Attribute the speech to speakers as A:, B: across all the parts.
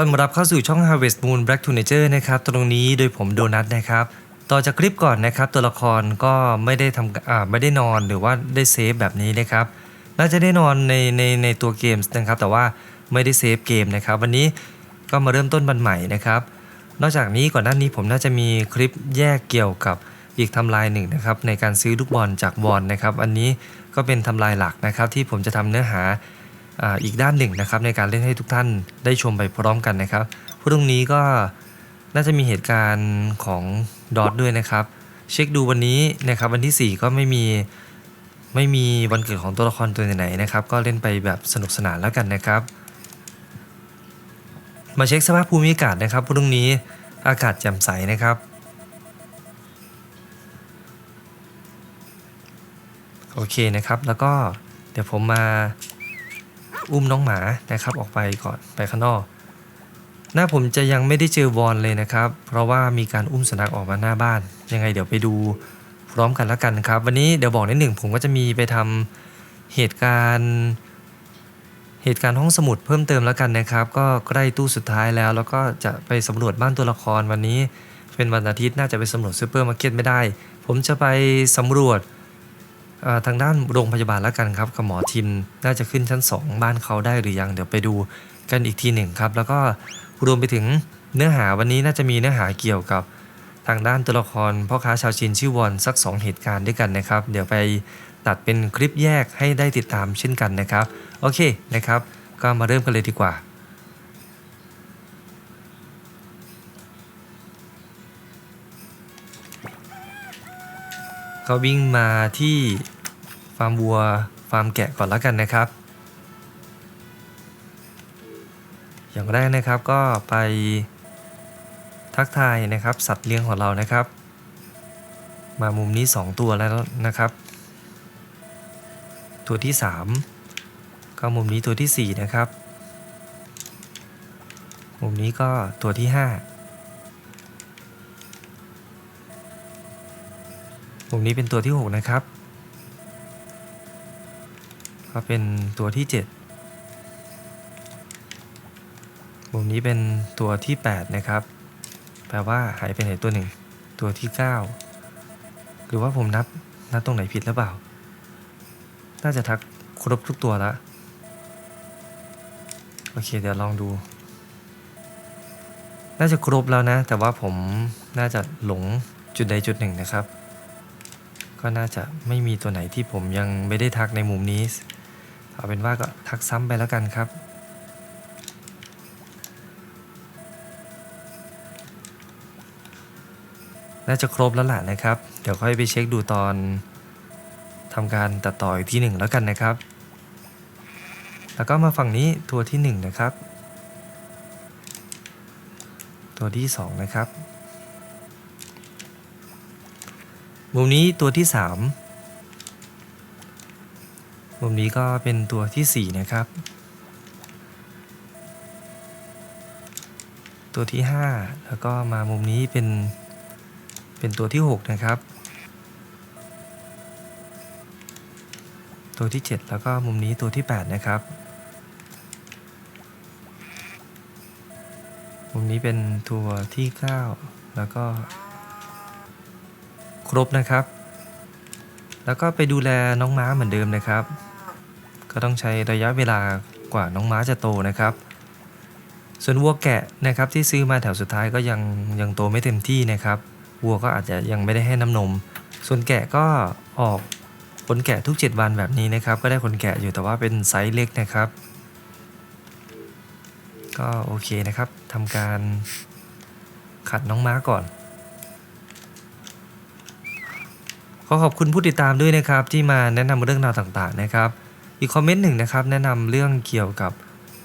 A: ต้อนรับเข้าสู่ช่อง Harvest Moon Black to Nature นะครับตรงนี้โดยผมโดนัทนะครับ ต่อจากคลิปก่อนนะครับ ตัวละครก็ไม่ได้ทำอ่าไม่ได้นอนหรือว่าได้เซฟแบบนี้นะครับน่าจะได้นอนในในในตัวเกมนะครับ แต่ว่าไม่ได้เซฟเกมนะครับ วันนี้ก็มาเริ่มต้นบันใหม่นะครับ นอกจากนี้ก่อนหน้านี้ผมน่าจะมีคลิปแยกเกี่ยวกับอีกทำลายหนึ่งนะครับในการซื้อลูกบอลจากบอลนะครับ อันนี้ก็เป็นทำลายหลักนะครับที่ผมจะทำเนื้อหา อ่าอีกด้านหนึ่งนะครับในการเล่นให้ทุกท่านได้ชมไปพร้อมกันนะครับพรุ่งนี้ก็น่าจะมีเหตุการณ์ของดอทด้วยนะครับ เช็คดูวันนี้นะครับวันที่ 4 ก็ไม่มีไม่มีวันเกิดของตัวละครตัวไหนๆนะครับ ก็เล่นไปแบบสนุกสนานแล้วกันนะครับ มาเช็คสภาพภูมิอากาศนะครับพรุ่งนี้อากาศแจ่มใสนะครับโอเคนะครับ แล้วก็เดี๋ยวผมมา อุ้มน้องหมานะครับออกไปก่อนไปข้างนอก หน้าผมจะยังไม่ได้เจอวอนเลยนะครับ เพราะว่ามีการอุ้มสุนัขออกมาหน้าบ้าน ยังไงเดี๋ยวไปดูพร้อมกันแล้วกันครับ วันนี้เดี๋ยวบอกนิดหนึ่งผมก็จะมีไปทำเหตุการณ์เหตุการณ์ห้องสมุดเพิ่มเติมแล้วกันนะครับ ก็ใกล้ตู้สุดท้ายแล้ว แล้วก็จะไปสำรวจบ้านตัวละครวันนี้ เป็นวันอาทิตย์น่าจะไปสำรวจซูเปอร์มาร์เก็ตไม่ได้ ผมจะไปสำรวจ ทางด้านโรงพยาบาลแล้วกันครับกับหมอทิมน่าจะขึ้นชั้น 2 บ้านเขาได้หรือยังเดี๋ยวไปดูกันอีกทีหนึ่งครับ แล้วก็รวมไปถึงเนื้อหาวันนี้น่าจะมีเนื้อหาเกี่ยวกับทางด้านตัวละครพ่อค้าชาวจีนชื่อวอนสัก 2 เหตุการณ์ด้วยกันนะครับ เดี๋ยวไปตัดเป็นคลิปแยกให้ได้ติดตามเช่นกันนะครับ โอเคนะครับ ก็มาเริ่มกันเลยดีกว่า ก็วิ่งมาที่ฟาร์มวัวฟาร์มแกะก่อนแล้วกันนะครับ อย่างแรกนะครับก็ไปทักทายนะครับ สัตว์เลี้ยงของเรานะครับ มามุมนี้ 2 ตัวแล้วนะครับ ตัวที่ 3 ก็มุมนี้ตัวทีสี่4 นะครับ มุมนี้ก็ตัวที่ 5 มุมนี้เป็นตัวที่ 6 นะครับ ก็เป็นตัวที่7มุมนี้เป็นตัวที่ 8 นะครับ แปลว่าหายไปไหนตัวหนึ่ง ตัวที่ 9 หรือว่าผมนับนับตรงไหนผิดหรือเปล่า น่าจะทักครบทุกตัวแล้วโอเค เดี๋ยวลองดู น่าจะครบแล้วนะ แต่ว่าผมน่าจะหลงจุดใดจุดหนึ่งนะครับ ก็น่าจะไม่มีตัวไหนที่ผมยังไม่ได้ทักในมุมนี้ เอาเป็นว่าก็ทักซ้ำไปแล้วกันครับ น่าจะครบแล้วล่ะนะครับ เดี๋ยวค่อยไปเช็คดูตอนทำการตัดต่ออีกที่หนึ่งแล้วกันนะครับ แล้วก็มาฝั่งนี้ตัวที่หนึ่งนะครับ ตัวที่สองนะครับ มุมนี้ตัวที่ 3 มุมนี้ก็เป็นตัวที่ 4 นะครับ ตัวที่ 5 แล้วก็มามุมนี้เป็น เป็นตัวที่ 6 นะครับ ตัวที่ 7 แล้วก็มุมนี้ตัวที่ 8 นะครับ มุมนี้เป็นตัวที่ 9 แล้วก็ ครบนะครับ แล้วก็ไปดูแลน้องม้าเหมือนเดิมนะครับ ก็ต้องใช้ระยะเวลากว่าน้องม้าจะโตนะครับ ส่วนวัวแกะนะครับที่ซื้อมาแถวสุดท้ายก็ยังยังโตไม่เต็มที่นะครับวัวก็อาจจะยังไม่ได้ให้น้ำนม ส่วนแกะก็ออกขนแกะทุก 7 วันแบบนี้นะครับ ก็ได้ขนแกะอยู่แต่ว่าเป็นไซส์เล็กนะครับ ก็โอเคนะครับทำการขัดน้องม้าก่อน ขอขอบคุณผู้ติดตามด้วยนะครับที่มาแนะนำเรื่องราวต่างๆนะครับ อีกคอมเมนต์หนึ่งนะครับแนะนำเรื่องเกี่ยวกับ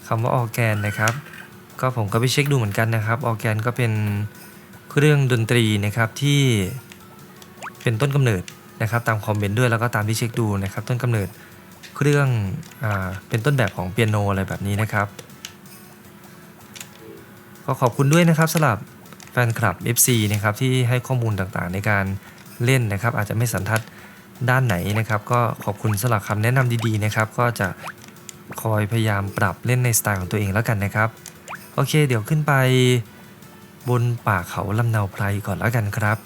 A: คำว่าออแกนนะครับ ก็ผมก็ไปเช็คดูเหมือนกันนะครับออแกนก็เป็นเครื่องดนตรีนะครับที่เป็นต้นกำเนิดนะครับตามคอมเมนต์ด้วยแล้วก็ตามที่เช็คดูนะครับต้นกำเนิดเครื่องอ่าเป็นต้นแบบของเปียโนอะไรแบบนี้นะครับก็ขอบคุณด้วยนะครับสำหรับแฟนคลับ FC นะครับที่ให้ข้อมูลต่างๆ ในการ เล่นนะครับ อาจจะไม่สันทัดด้านไหนนะครับ ก็ขอบคุณสำหรับคำแนะนำดีๆนะครับ ก็จะคอยพยายามปรับเล่นในสไตล์ของตัวเองแล้วกันนะครับ โอเค เดี๋ยวขึ้นไปบนป่าเขาลำเนาไพรก่อนแล้วกันครับ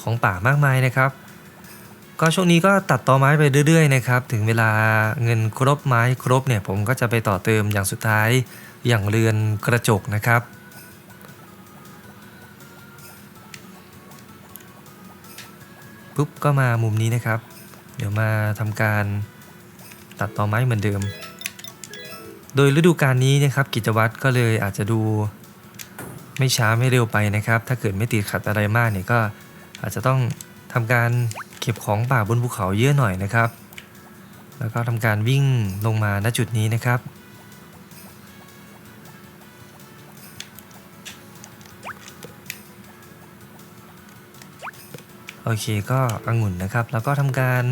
A: ของป่ามากมายนะครับ ก็ช่วงนี้ก็ตัดต่อไม้ไปเรื่อยๆนะครับ ถึงเวลาเงินครบไม้ครบเนี่ยผมก็จะไปต่อเติมอย่างสุดท้ายอย่างเรือนกระจกนะครับ ปุ๊บก็มามุมนี้นะครับ เดี๋ยวมาทำการตัดต่อไม้เหมือนเดิม โดยฤดูกาลนี้นะครับกิจวัตรก็เลยอาจจะดูไม่ช้าไม่เร็วไปนะครับ ถ้าเกิดไม่ติดขัดอะไรมากเนี่ยก็อาจจะต้องทำการเก็บของป่าบนภูเขาเยอะหน่อยนะครับ แล้วก็ทำการวิ่งลงมาณจุดนี้นะครับ โอเคก็องุ่นนะครับ แล้วก็ทำการ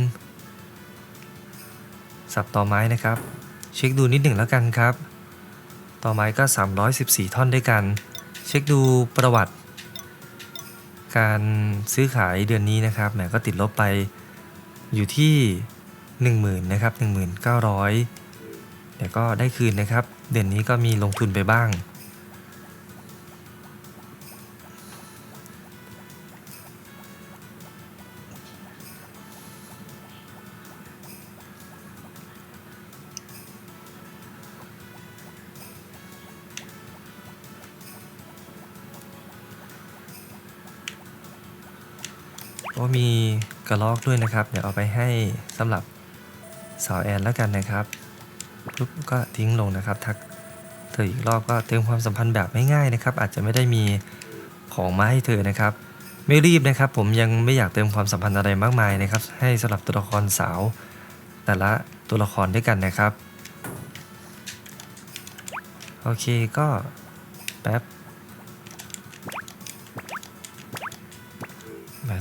A: สับต่อไม้นะครับ เช็คดูนิดหนึ่งแล้วกันครับ ต่อไม้ก็ 314 ท่อนด้วยกัน เช็คดูประวัติ การซื้อขายเดือนนี้นะครับแหมก็ติดลบไปอยู่ที่ 10,000นะครับ1900แต่ก็ได้คืนนะครับ เดือนนี้ก็มีลงทุนไปบ้าง ก็มีกระลอกด้วยนะครับ เดี๋ยวเอาไปให้สำหรับสาวแอนแล้วกันนะครับปุ๊บก็ทิ้งลงนะครับทักเธออีกรอบก็เติมความสัมพันธ์แบบง่ายๆนะครับ อาจจะไม่ได้มีของมาให้เธอนะครับ ไม่รีบนะครับ ผมยังไม่อยากเติมความสัมพันธ์อะไรมากมายนะครับ ให้สำหรับตัวละครสาว แต่ละตัวละครด้วยกันนะครับ โอเคก็แป๊บ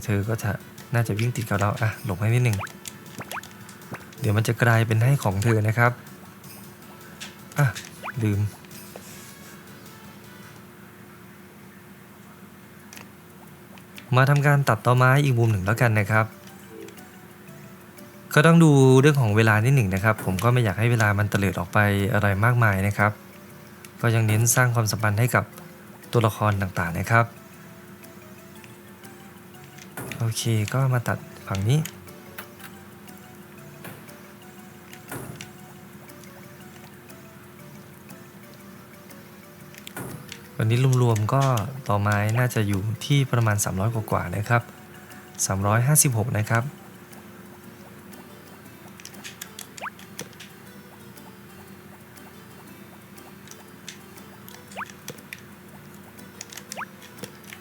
A: เธอก็จะน่าจะวิ่งติดกับเราอะหลบให้นิดหนึ่งเดี๋ยวมันจะกลายเป็นให้ของเธอนะครับอะลืมมาทำการตัดต่อไม้อีกมุมหนึ่งแล้วกันนะครับ ก็ต้องดูเรื่องของเวลานิดหนึ่งนะครับ ผมก็ไม่อยากให้เวลามันเตลิดออกไปอะไรมากมายนะครับ ก็ยังเน้นสร้างความสัมพันธ์ให้กับตัวละครต่างๆนะครับ โอเคก็มาตัดฝั่งนี้ วันนี้รวมๆก็ต่อไม้น่าจะอยู่ที่ประมาณ 300 กว่าๆนะครับ 356 นะครับ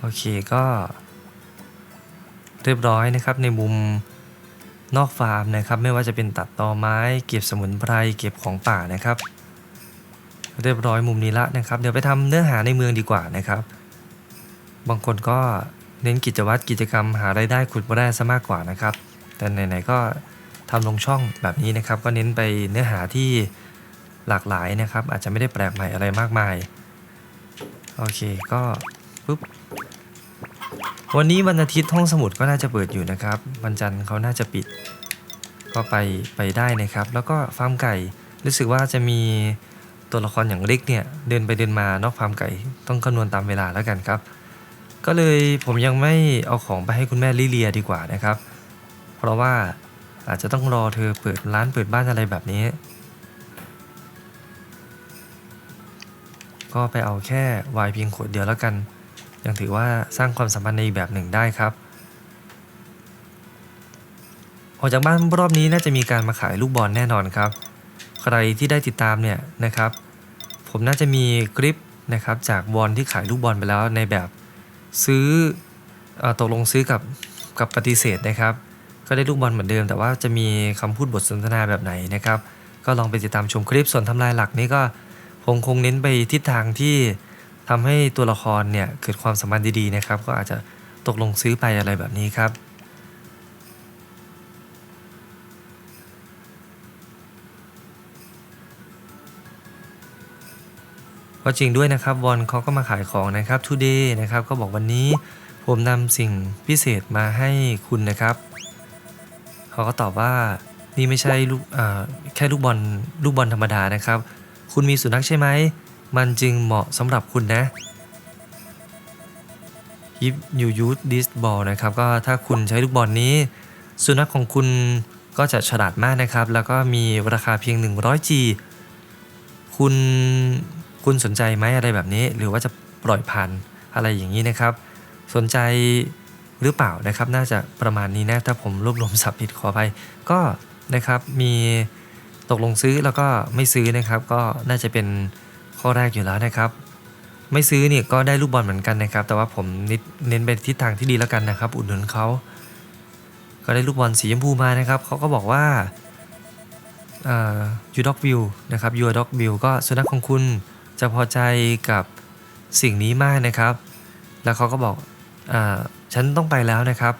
A: โอเคก็ เรียบร้อยนะครับในมุมนอกฟาร์มนะครับ ไม่ว่าจะเป็นตัดตอไม้ เก็บสมุนไพรเก็บของป่านะครับ เรียบร้อยมุมนี้ละนะครับ เดี๋ยวไปทำเนื้อหาในเมืองดีกว่านะครับ บางคนก็เน้นกิจวัตรกิจกรรมหารายได้ขุดแร่ซะมากกว่านะครับ แต่ไหนๆก็ทำลงช่องแบบนี้นะครับ ก็เน้นไปเนื้อหาที่หลากหลายนะครับ อาจจะไม่ได้แปลกใหม่อะไรมากมาย โอเคก็ปุ๊บ วันนี้วันอาทิตย์ห้องสมุดก็น่าจะเปิดอยู่นะครับ วันจันทร์เขาน่าจะปิด ก็ไปไปได้นะครับ แล้วก็ฟาร์มไก่รู้สึกว่าจะมีตัวละครอย่างเล็กเนี่ยเดินไปเดินมานอกฟาร์มไก่ต้องคำนวณตามเวลาแล้วกันครับ ก็เลยผมยังไม่เอาของไปให้คุณแม่ลิเลียดีกว่านะครับ เพราะว่าอาจจะต้องรอเธอเปิดร้านเปิดบ้านอะไรแบบนี้ ก็ไปเอาแค่วน์เพียงขวดเดียวแล้วกัน ยังถือว่าสร้างความสัมพันธ์ในอีกแบบหนึ่งได้ครับออกจากบ้านรอบนี้น่าจะมีการมาขายลูกบอลแน่นอนครับ ใครที่ได้ติดตามเนี่ยนะครับ ผมน่าจะมีคลิปนะครับจากบอลที่ขายลูกบอลไปแล้วในแบบซื้ออตกลงซื้อกับกับปฏิเสธนะครับ ก็ได้ลูกบอลเหมือนเดิม แต่ว่าจะมีคำพูดบทสนทนาแบบไหนนะครับ ก็ลองไปติดตามชมคลิปส่วนทำลายหลักนี้ก็ผมคงเน้นไปทิศทางที่ ทำให้ตัวละครเนี่ยเกิดความสัมพันธ์ดีๆนะครับ ก็อาจจะตกลงซื้อไปอะไรแบบนี้ครับ ก็จริงด้วยนะครับวอนเขาก็มาขายของนะครับ today นะครับก็บอกวันนี้ผมนำสิ่งพิเศษมาให้คุณนะครับเขาก็ตอบว่านี่ไม่ใช่ลูกแค่ลูกบอลลูกบอลธรรมดานะครับ คุณมีสุนัขใช่ไหม มันจึงเหมาะสำหรับคุณนะ if you use this ball นะครับ ก็ถ้าคุณใช้ลูกบอลนี้ สุนัขของคุณก็จะฉลาดมากนะครับ แล้วก็มีราคาเพียง 100G คุณคุณสนใจไหมอะไรแบบนี้ หรือว่าจะปล่อยผ่านอะไรอย่างนี้นะครับ สนใจหรือเปล่านะครับ น่าจะประมาณนี้นะ ถ้าผมรวบรวมสับผิดขออภัย ก็นะครับมีตกลงซื้อแล้วก็ไม่ซื้อนะครับ ก็น่าจะเป็น ข้อแรกอยู่แล้วนะครับ ไม่ซื้อเนี่ยก็ได้ลูกบอลเหมือนกันนะครับ แต่ว่าผมนิดเน้นไปทิศทางที่ดีแล้วกันนะครับ อุดหนุนเขาก็ได้ลูกบอลสีชมพูมานะครับเขาก็บอกว่ายูด็อกวิวนะครับยูด็อกวิวก็สุนัขของคุณจะพอใจกับสิ่งนี้มากนะครับ แล้วเขาก็บอกอฉันต้องไปแล้วนะครับ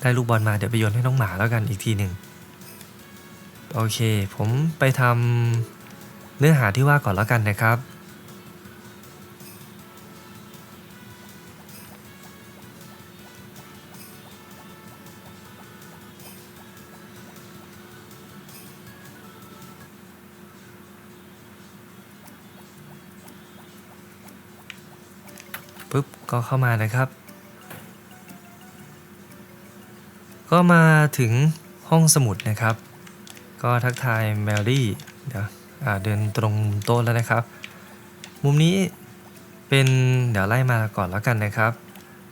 A: ได้ลูกบอลมาเดี๋ยวไปโยนให้น้องหมาแล้วกันอีกทีหนึ่ง โอเค ผมไปทำเนื้อหาที่ว่าก่อนแล้วกันนะครับ ปุ๊บ ก็เข้ามานะครับ ก็มาถึงห้องสมุดนะครับ ก็ทักทายแมรี่เดี๋ยวเดินตรงโต๊ะแล้วนะครับ มุมนี้เป็นเดี๋ยวไล่มาก่อนแล้วกันนะครับ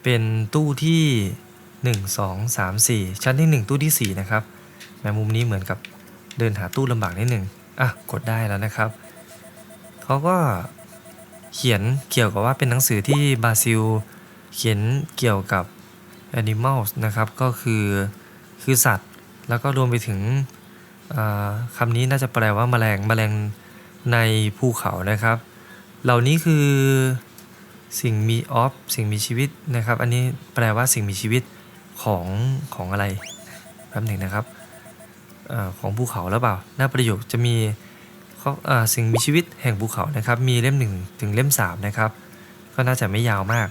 A: เป็นตู้ที่ 1 2 3 4 ชั้นที่ 1 ตู้ที่ 4 นะครับแมมุมนี้เหมือนกับเดินหาตู้ลำบากนิดหนึ่งอะกดได้แล้วนะครับเขาก็เขียนเกี่ยวกับว่าเป็นหนังสือที่บราซิล เขียนเกี่ยวกับ animals นะครับ ก็คือคือสัตว์ แล้วก็รวมไปถึง คำนี้น่าจะแปลว่าแมลงแมลงในภูเขานะครับ เหล่านี้คือสิ่งมีออฟสิ่งมีชีวิตนะครับ อันนี้แปลว่าสิ่งมีชีวิตของของอะไรแป๊บหนึ่งนะครับอของภูเขาแล้วเปล่า หน้าประโยคจะมีเขาสิ่งมีชีวิตแห่งภูเขานะครับ มีเล่มหนึ่งถึงเล่มสามนะครับ ก็น่าจะไม่ยาวมาก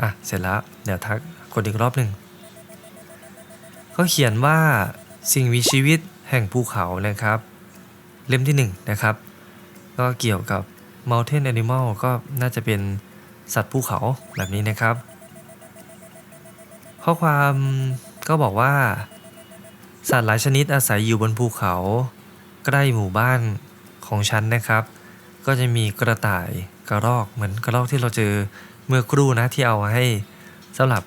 A: อะ เสร็จแล้วเดี๋ยวทักกดอีกรอบหนึ่งเขาเขียนว่าสิ่งมีชีวิต แห่งภูเขานะครับ เล่มที่หนึ่งนะครับ ก็เกี่ยวกับ mountain animal ก็น่าจะเป็นสัตว์ภูเขาแบบนี้นะครับ ข้อความก็บอกว่า สัตว์หลายชนิดอาศัยอยู่บนภูเขา ใกล้หมู่บ้านของฉันนะครับ ก็จะมีกระต่ายกระรอกเหมือนกระรอกที่เราเจอเมื่อครู่นะที่เอาให้สำหรับ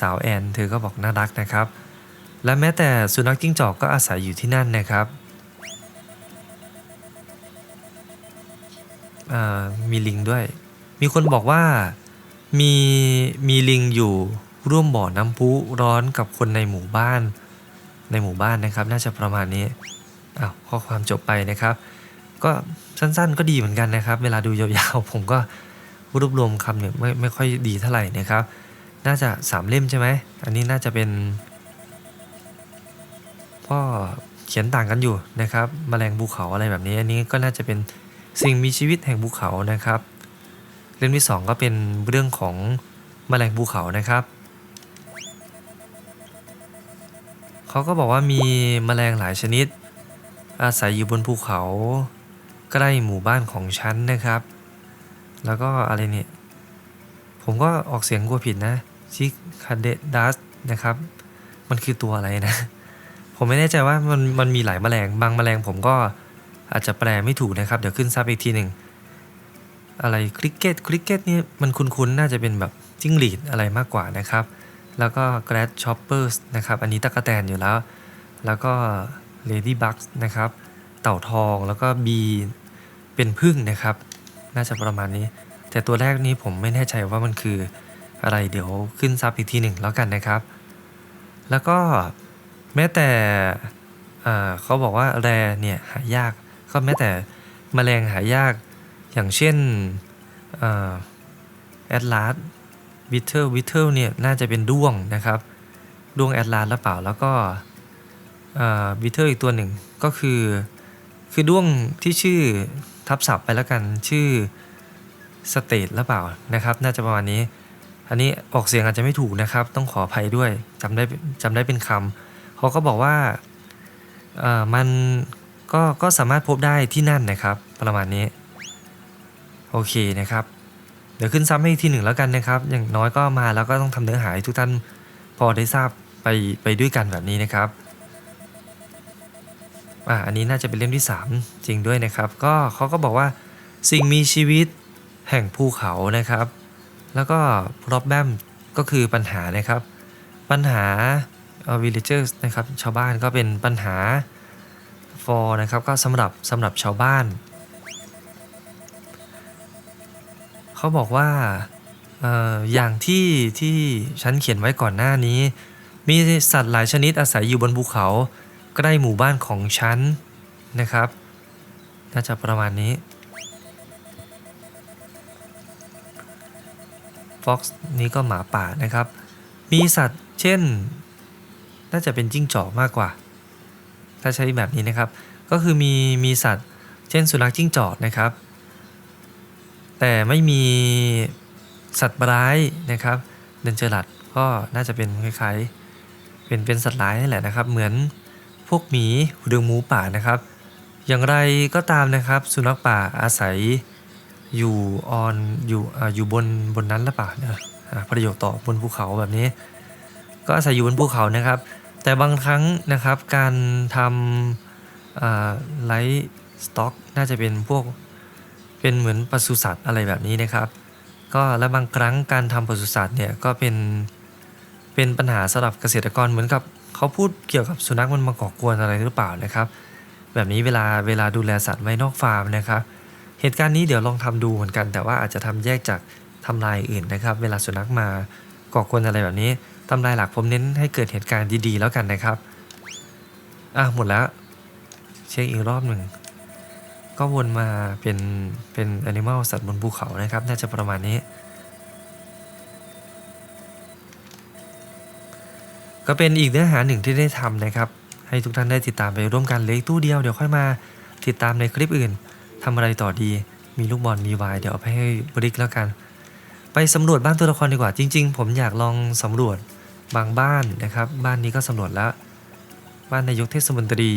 A: สาวแอนเธอก็บอกน่ารักนะครับ และแม้แต่สุนัขจิ้งจอกก็อาศัยอยู่ที่นั่นนะครับ มีลิงด้วย มีคนบอกว่ามีมีลิงอยู่ร่วมบ่อน้ำพุร้อนกับคนในหมู่บ้าน ในหมู่บ้านนะครับ น่าจะประมาณนี้อ้าวข้อความจบไปนะครับ ก็สั้นๆก็ดีเหมือนกันนะครับ เวลาดูยาวๆผมก็รวบรวมคำเนี่ยไม่ไม่ค่อยดีเท่าไหร่นะครับ น่าจะสามเล่มใช่ไหม อันนี้น่าจะเป็น ก็เขียนต่างกันอยู่นะครับแมลงภูเขาอะไรแบบนี้อันนี้ก็น่าจะเป็นสิ่งมีชีวิตแห่งภูเขานะครับเล่มที่สองก็เป็นเรื่องของแมลงภูเขานะครับเขาก็บอกว่ามีแมลงหลายชนิด อาศัยอยู่บนภูเขาใกล้หมู่บ้านของฉันนะครับ แล้วก็อะไรเนี่ยผมก็ออกเสียงกลัวผิดนะชิคาเดดัสนะครับ มันคือตัวอะไรนะ ผมไม่แน่ใจว่ามันมันมีหลายแมลงบางแมลงผมก็อาจจะแปลไม่ถูกนะครับ เดี๋ยวขึ้นซับอีกทีหนึ่งอะไรคริกเก็ตคริกเก็ตนี่มันคุ้นๆ น่าจะเป็นแบบจิ้งหรีดอะไรมากกว่านะครับ แล้วก็ grass choppers นะครับ อันนี้ตะกะแตนอยู่แล้ว แล้วก็ ladybugs นะครับ เต่าทองแล้วก็บีเป็นพึ่งนะครับ น่าจะประมาณนี้ แต่ตัวแรกนี้ผมไม่แน่ใจว่ามันคืออะไรเดี๋ยวขึ้นซับอีกทีหนึ่งแล้วกันนะครับ แล้วก็ แม้แต่เขาบอกว่าแรเนี่ยหายากก็แม้แต่แมลงหายากอย่างเช่นแอดลาสวิเทอร์วิเทอร์เนี่ยน่าจะเป็นด้วงนะครับด้วงแอดลาสหรือเปล่าแล้วก็วิเทอร์อีกตัวหนึ่งก็คือคือด้วงที่ชื่อทับศัพท์ไปแล้วกันชื่อสเตทหรือเปล่านะครับ น่าจะประมาณนี้ อันนี้ออกเสียงอาจจะไม่ถูกนะครับ ต้องขออภัยด้วยจำได้จำได้เป็นคำ เขาก็บอกว่าอ่ามันก็ก็สามารถพบได้ที่นั่นนะครับ ประมาณนี้ โอเคนะครับ เดี๋ยวขึ้นซ้ำให้อีกทีหนึ่งแล้วกันนะครับ อย่างน้อยก็มาแล้วก็ต้องทำเนื้อหาให้ทุกท่านพอได้ทราบไปไปด้วยกันแบบนี้นะครับอ่าอันนี้น่าจะเป็นเล่มที่ 3 จริงด้วยนะครับ ก็เขาก็บอกว่าสิ่งมีชีวิตแห่งภูเขานะครับ แล้วก็ problem ก็คือปัญหานะครับ ปัญหา villagers นะครับชาวบ้านก็เป็นปัญหา for นะครับก็สำหรับสำหรับชาวบ้าน เขาบอกว่าออย่างที่ที่ฉันเขียนไว้ก่อนหน้านี้ มีสัตว์หลายชนิดอาศัยอยู่บนภูเขาใกล้หมู่บ้านของฉันนะครับ น่าจะประมาณนี้ Fox นี้ก็หมาป่านะครับ มีสัตว์เช่น น่าจะเป็นจิ้งจอกมากกว่า ถ้าใช้แบบนี้นะครับ ก็คือมีมีสัตว์ เช่นสุนัขจิ้งจอกนะครับ แต่ไม่มีสัตว์ร้ายนะครับ เดนเจอรัดก็น่าจะเป็นคล้ายๆเป็นเป็นสัตว์ร้ายนี่แหละนะครับ เหมือนพวกหมีหรือหมูป่านะครับ อย่างไรก็ตามนะครับ สุนัขป่าอาศัยอยู่ออนอยู่อ่าอยู่บนบนนั้นหรือเปล่านะอ่าประโยคต่อบนภูเขาแบบนี้ ก็อาศัยอยู่บนภูเขานะครับ แต่บางครั้งนะครับการทำไลท์สต็อกน่าจะเป็นพวกเป็นเหมือนปศุสัตว์อะไรแบบนี้นะครับก็และบางครั้งการทำปศุสัตว์เนี่ยก็เป็นเป็นปัญหาสำหรับเกษตรกรเหมือนกับเขาพูดเกี่ยวกับสุนัขมันมาก่อกวนอะไรหรือเปล่านะครับ แบบนี้เวลาเวลาดูแลสัตว์ไว้นอกฟาร์มนะครับ เหตุการณ์นี้เดี๋ยวลองทำดูเหมือนกัน แต่ว่าอาจจะทำแยกจากทำลายอื่นนะครับ เวลาสุนัขมาก่อกวนอะไรแบบนี้ ทำลายหลักผมเน้นให้เกิดเหตุการณ์ดีๆแล้วกันนะครับ อะหมดแล้ว เช็คอีกรอบหนึ่ง ก็วนมาเป็นเป็นแอนิม l ลสัตว์บนภูเขานะครับ น่าจะประมาณนี้ ก็เป็นอีกเนื้อหาหนึ่งที่ได้ทำนะครับ ให้ทุกท่านได้ติดตามไปร่วมกันเหลยตู้เดียวเดี๋ยวค่อยมาติดตามในคลิปอื่นทำอะไรต่อดี มีลูกบอลมีวายเดี๋ยวเอาไปให้บริกแล้วกัน ไปสำรวจบ้านตัวละครดีกว่าจริง ๆ ผมอยากลองสำรวจ บางบ้านนะครับ บ้านนี้ก็สำรวจแล้ว บ้านนายกเทศมนตรี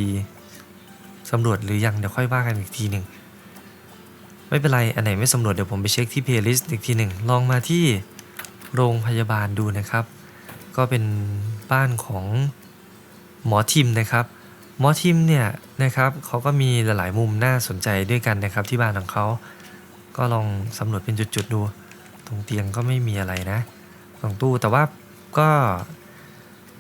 A: สำรวจหรือยังเดี๋ยวค่อยว่ากันอีกทีหนึ่งไม่เป็นไร อันไหนไม่สำรวจเดี๋ยวผมไปเช็คที่เพลย์ลิสต์อีกทีหนึ่งลองมาที่โรงพยาบาลดูนะครับ ก็เป็นบ้านของหมอทิมนะครับ หมอทิมเนี่ยนะครับเขาก็มีหลายๆมุมน่าสนใจด้วยกันนะครับที่บ้านของเขา ก็ลองสำรวจเป็นจุดๆดู ตรงเตียงก็ไม่มีอะไรนะตรงตู้แต่ว่า ก็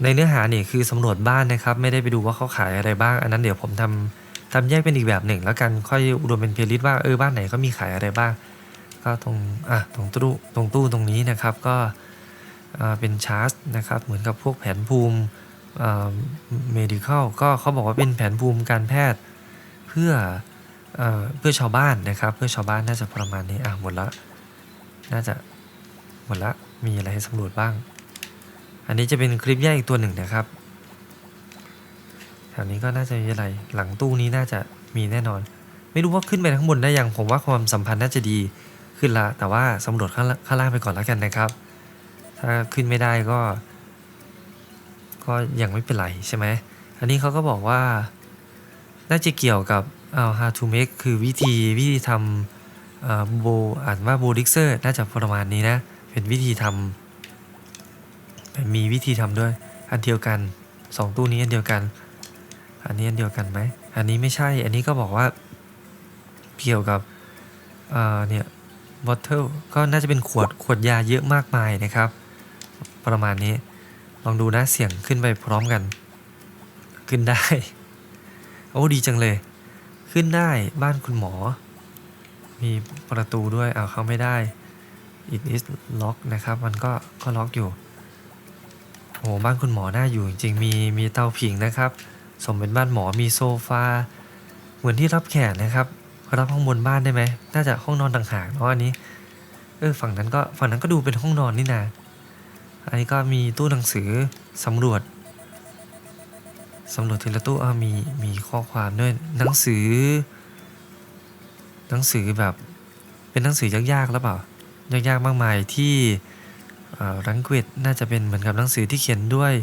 A: ในเนื้อหานี่คือสำรวจบ้านนะครับ ไม่ได้ไปดูว่าเขาขายอะไรบ้าง อันนั้นเดี๋ยวผมทำทำแยกเป็นอีกแบบหนึ่ง แล้วกันค่อยรวมเป็นเพลย์ลิสต์ว่าเออบ้านไหนก็มีขายอะไรบ้าง ก็ตรงอะตรงตู้ตรงตู้ตรงนี้นะครับก็เป็นชาร์จนะครับ เหมือนกับพวกแผนภูมิเมดิคอลก็เขาบอกว่าเป็นแผนภูมิการแพทย์เพื่อเอ่อเพื่อชาวบ้านนะครับ เพื่อชาวบ้านน่าจะประมาณนี้อะหมดละน่าจะหมดละมีอะไรให้สำรวจบ้าง อันนี้จะเป็นคลิปแยกอีกตัวหนึ่งนะครับ แถวนี้ก็น่าจะมีอะไร หลังตู้นี้น่าจะมีแน่นอน ไม่รู้ว่าขึ้นไปข้างบนได้ยัง ผมว่าความสัมพันธ์น่าจะดีขึ้นละ แต่ว่าสำรวจข้างล่างข้างล่างไปก่อนแล้วกันนะครับ ถ้าขึ้นไม่ได้ก็ ก็ยังไม่เป็นไรใช่ไหม อันนี้เขาก็บอกว่า น่าจะเกี่ยวกับเอา how to make คือวิธีวิธีทำเอ่อโบอ่านว่าโบดิกเซอร์ น่าจะประมาณนี้นะ เป็นวิธีทำ มีวิธีทำด้วย อันเดียวกันสองตู้นี้อันเดียวกัน อันนี้อันเดียวกันไหม อันนี้ไม่ใช่ อันนี้ก็บอกว่าเกี่ยวกับเอ่อเนี่ย bottle ก็น่าจะเป็นขวดขวดยาเยอะมากมายนะครับ ประมาณนี้ ลองดูนะเสียงขึ้นไปพร้อมกัน ขึ้นได้ โอ้ดีจังเลย ขึ้นได้บ้านคุณหมอ มีประตูด้วยเอาเข้าไม่ได้ it is lock นะครับ มันก็ก็ล็อกอยู่ โอ้โหบ้านคุณหมอน่าอยู่จริงๆมีมีเตาผิงนะครับ สมเป็นบ้านหมอมีโซฟาเหมือนที่รับแขกนะครับ รับห้องบนบ้านได้ไหมน่าจะห้องนอนต่างหากเนาะอันนี้เออฝั่งนั้นก็ฝั่งนั้นก็ดูเป็นห้องนอนนี่นาอันนี้ก็มีตู้หนังสือสำรวจสำรวจทีละตู้อ่ามีมีข้อความด้วยหนังสือ หนังสือแบบเป็นหนังสือยากๆแล้วเปล่ายากๆมากมายที่ รังเกตน่าจะเป็นเหมือนกับหนังสือที่เขียนด้วย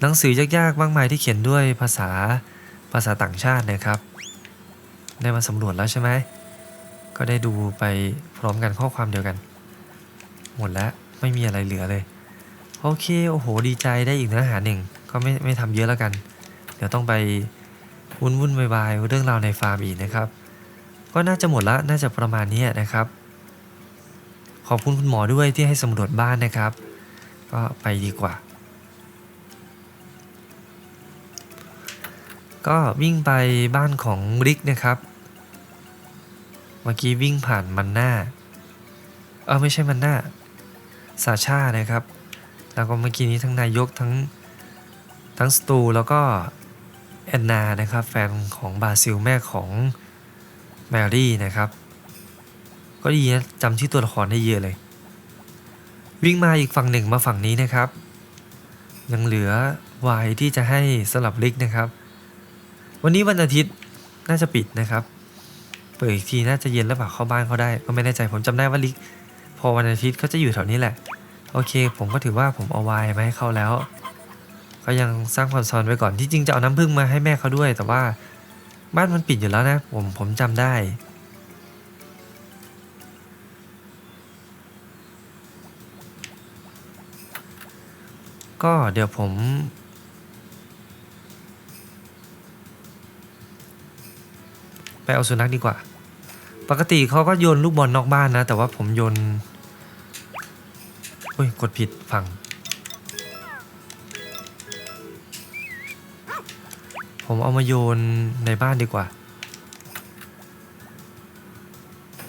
A: หนังสือยากๆมากมายที่เขียนด้วยภาษาภาษาต่างชาตินะครับ ได้มาสำรวจแล้วใช่ไหมก็ได้ดูไปพร้อมกันข้อความเดียวกัน หมดแล้วไม่มีอะไรเหลือเลยโอเคโอ้โหดีใจได้อีกเนื้อหาหนึ่งก็ไม่ไม่ทำเยอะแล้วกัน เดี๋ยวต้องไปวุ่นวุ่นวายเรื่องราวในฟาร์มอีกนะครับ ก็น่าจะหมดละน่าจะประมาณนี้นะครับ ขอบคุณคุณหมอด้วยที่ให้สำรวจบ้านนะครับ ก็ไปดีกว่า ก็วิ่งไปบ้านของริกนะครับ เมื่อกี้วิ่งผ่านมันหน้า เออไม่ใช่มันหน้าสาชานะครับ แล้วก็เมื่อกี้นี้ทั้งนายกทั้งทั้งสตูแล้วก็แอนนานะครับ แฟนของบาซิลแม่ของแมรี่นะครับ ก็ดีนะจำที่ตัวละครได้เยอะเลย วิ่งมาอีกฝั่งหนึ่งมาฝั่งนี้นะครับ ยังเหลือวายที่จะให้สลับลิกนะครับ วันนี้วันอาทิตย์น่าจะปิดนะครับ เปิดอีกทีน่าจะเย็นแล้วเปล่าเข้าบ้านเขาได้ ก็ไม่แน่ใจผมจำได้ว่าลิก พอวันอาทิตย์เขาจะอยู่แถวนี้แหละ โอเค ผมก็ถือว่าผมเอาวน์มาให้เขาแล้ว ก็ยังสร้างความซอนไว้ก่อนที่จริงจะเอาน้ำผึ้งมาให้แม่เขาด้วย แต่ว่าบ้านมันปิดอยู่แล้วนะ ผมผมจำได้ ก็เดี๋ยวผม ไปเอาสุนัขดีกว่า ปกติเขาก็โยนลูกบอลนอกบ้านนะ แต่ว่าผมโยนเฮ้ยกดผิดฝั่งผมเอามาโยนในบ้านดีกว่า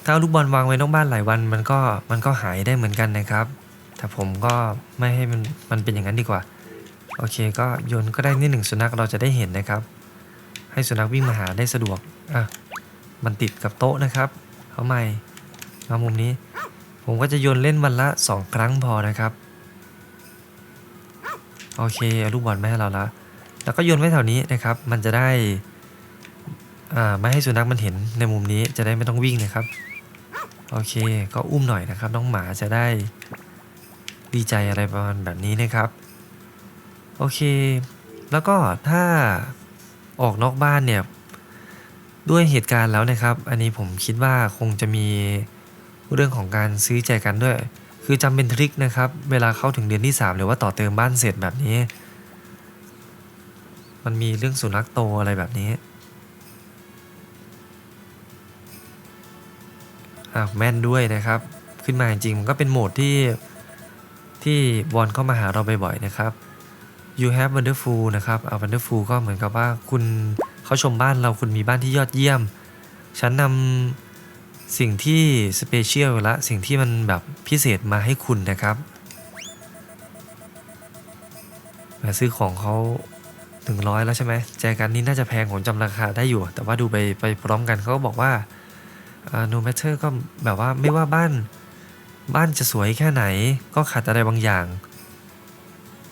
A: ถ้าลูกบอลวางไว้นอกบ้านหลายวันมันก็มันก็หายได้เหมือนกันนะครับ แต่ผมก็ไม่ให้มันมันเป็นอย่างนั้นดีกว่า โอเคก็โยนก็ได้นี่หนึ่งสุนัขเราจะได้เห็นนะครับ ให้สุนัขวิ่งมาหาได้สะดวกอะมันติดกับโต๊ะนะครับเอาใหม่มามุมนี้ ผมก็จะโยนเล่นวันละ 2 ครั้งพอนะครับ โอเคเอาลูกบอลมาให้เราละแล้วก็โยนไว้แถวนี้นะครับ มันจะได้อ่าไม่ให้สุนัขมันเห็นในมุมนี้จะได้ไม่ต้องวิ่งนะครับ โอเค ก็อุ้มหน่อยนะครับ น้องหมาจะได้ ดีใจอะไรประมาณแบบนี้นะครับ โอเค แล้วก็ถ้าออกนอกบ้านเนี่ย ด้วยเหตุการณ์แล้วนะครับ อันนี้ผมคิดว่าคงจะมีเรื่องของการซื้อใจกันด้วย คือจำเป็นทริคนะครับ เวลาเข้าถึงเดือนที่ 3 หรือว่าต่อเติมบ้านเสร็จแบบนี้ มันมีเรื่องสุนัขโตอะไรแบบนี้อ่าแม่นด้วยนะครับ ขึ้นมาจริงมันก็เป็นโหมดที่ ที่วอนเข้ามาหาเราบ่อยๆนะครับ you have wonderful นะครับเอา wonderful ก็เหมือนกับว่าคุณเขาชมบ้านเราคุณมีบ้านที่ยอดเยี่ยม ฉันนำสิ่งที่สเปเชียลละสิ่งที่มันแบบพิเศษมาให้คุณนะครับ มาซื้อของเขาถึงร้อยแล้วใช่ไหมแจกันนี้น่าจะแพงผมจำราคาได้อยู่ แต่ว่าดูไปไปพร้อมกันเขาก็บอกว่าอ่า no matter ก็แบบว่าไม่ว่าบ้าน บ้านจะสวยแค่ไหนก็ขาดอะไรบางอย่าง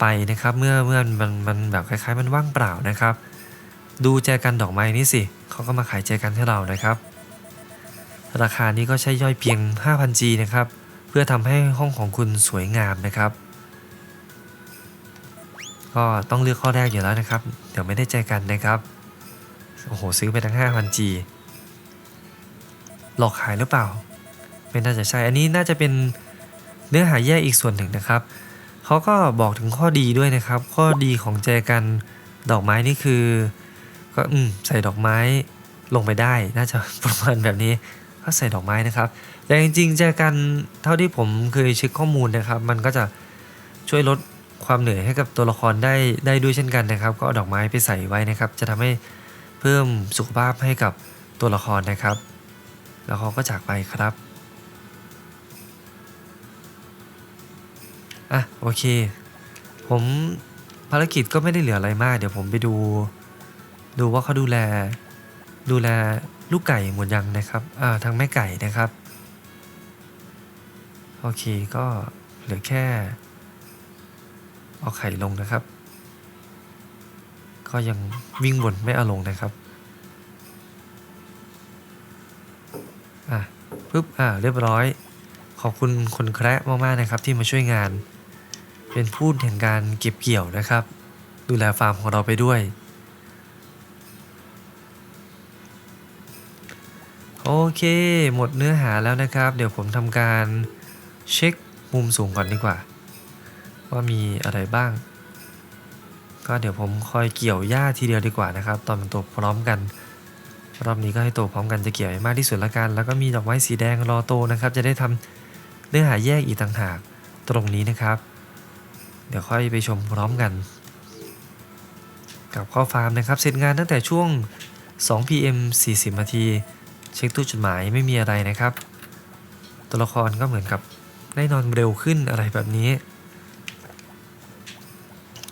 A: ไปนะครับเมื่อเมื่อมันมันแบบคล้ายๆ มันว่างเปล่านะครับ ดูแจกันดอกไม้นี่สิเขาก็มาขายแจกันให้เรานะครับ ราคานี้ก็ใช้ย่อยเพียง 5,000G นะครับ เพื่อทำให้ห้องของคุณสวยงามนะครับ ก็ต้องเลือกข้อแรกอยู่แล้วนะครับ เดี๋ยวไม่ได้แจกันนะครับโอ้โหซื้อไปทั้ง 5,000G หลอกขายหรือเปล่า ไม่น่าจะใช่ อันนี้น่าจะเป็นเนื้อหาแยกอีกส่วนหนึ่งนะครับเขาก็บอกถึงข้อดีด้วยนะครับ ข้อดีของแจกันดอกไม้นี่คือ ก็อืมใส่ดอกไม้ลงไปได้ น่าจะประมาณแบบนี้ก็ใส่ดอกไม้นะครับ แต่จริงๆแจกันเท่าที่ผมเคยเช็คข้อมูลนะครับ มันก็จะช่วยลดความเหนื่อยให้กับตัวละครได้ได้ด้วยเช่นกันนะครับ ก็เอาดอกไม้ไปใส่ไว้นะครับ จะทำให้เพิ่มสุขภาพให้กับตัวละครนะครับ แล้วเขาก็จากไปครับ อะโอเค ผมภารกิจก็ไม่ได้เหลืออะไรมาก เดี๋ยวผมไปดู ดูว่าเขาดูแล ดูแลลูกไก่หมดยังนะครับอ่าทางแม่ไก่นะครับ โอเคก็เหลือแค่ เอาไข่ลงนะครับ ก็ยังวิ่งวนไม่เอาลงนะครับอะปึ๊บอ่าเรียบร้อย ขอบคุณคนแคระมากๆนะครับที่มาช่วยงาน เป็นผู้แห่งการเก็บเกี่ยวนะครับ ดูแลฟาร์มของเราไปด้วยโอเค หมดเนื้อหาแล้วนะครับ เดี๋ยวผมทำการเช็คมุมสูงก่อนดีกว่า ว่ามีอะไรบ้าง ก็เดี๋ยวผมคอยเกี่ยวหญ้าทีเดียวดีกว่านะครับ ตอนมันโตพร้อมกัน รอบนี้ก็ให้โตพร้อมกันจะเกี่ยวให้มากที่สุดละกัน แล้วก็มีดอกไม้สีแดงรอโตนะครับ จะได้ทำเนื้อหาแยกอีกต่างหากตรงนี้นะครับ เดี๋ยวค่อยไปชมพร้อมกัน กับข้อฟาร์มนะครับ เสร็จงานตั้งแต่ช่วง 2 PM 40นาที เช็คตู้จดหมายไม่มีอะไรนะครับ ตัวละครก็เหมือนกับได้นอนเร็วขึ้นอะไรแบบนี้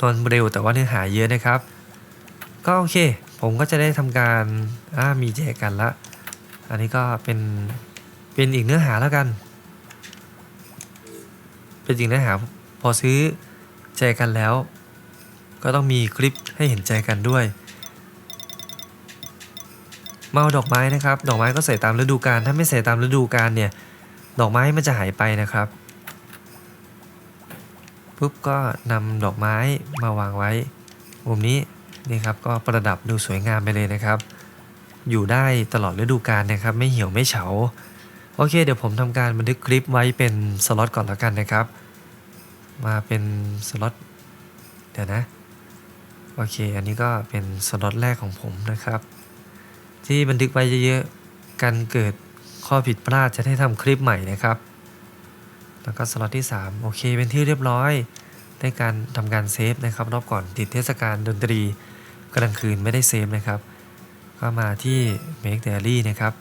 A: นอนเร็วแต่ว่าเนื้อหาเยอะนะครับ ก็โอเค ผมก็จะได้ทำการามีแจกกันละ อันนี้ก็เป็นเป็นอีกเนื้อหาแล้วกัน เป็นอีกเนื้อหาพอซื้อ แจกกันแล้ว ก็ต้องมีคลิปให้เห็นใจกันด้วยมาเอาดอกไม้นะครับ ดอกไม้ก็ใส่ตามฤดูกาลถ้าไม่ใส่ตามฤดูกาลเนี่ย ดอกไม้มันจะหายไปนะครับปุ๊บก็นำดอกไม้มาวางไว้มุมนี้นี่ครับก็ประดับดูสวยงามไปเลยนะครับ อยู่ได้ตลอดฤดูกาลนะครับ ไม่เหี่ยวไม่เฉา โอเค เดี๋ยวผมทำการบันทึกคลิปไว้เป็นสล็อตก่อนแล้วกันนะครับ มาเป็นสล็อตเดี๋ยวนะ โอเค อันนี้ก็เป็นสล็อตแรกของผมนะครับ ที่บันทึกไว้เยอะๆกันเกิดข้อผิดพลาดจะได้ทำคลิปใหม่นะครับ แล้วก็สล็อตที่ 3 โอเค เป็นที่เรียบร้อยได้การทำการเซฟนะครับ รอบก่อนติดเทศกาลดนตรีกลางคืนไม่ได้เซฟนะครับ ก็มาที่ Make Diary นะครับ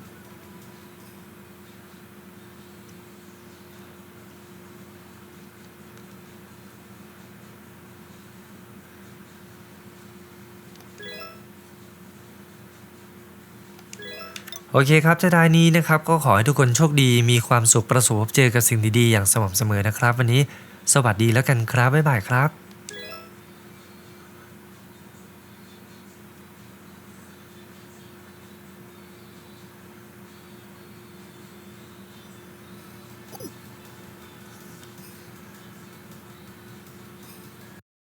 A: โอเคครับจะได้นี้นะครับก็ขอให้ทุกคนโชคดีมีความสุขประสบพบเจอกับสิ่งดีๆอย่างสม่ำเสมอนะครับ วันนี้สวัสดีแล้วกันครับบ๊ายบายครับ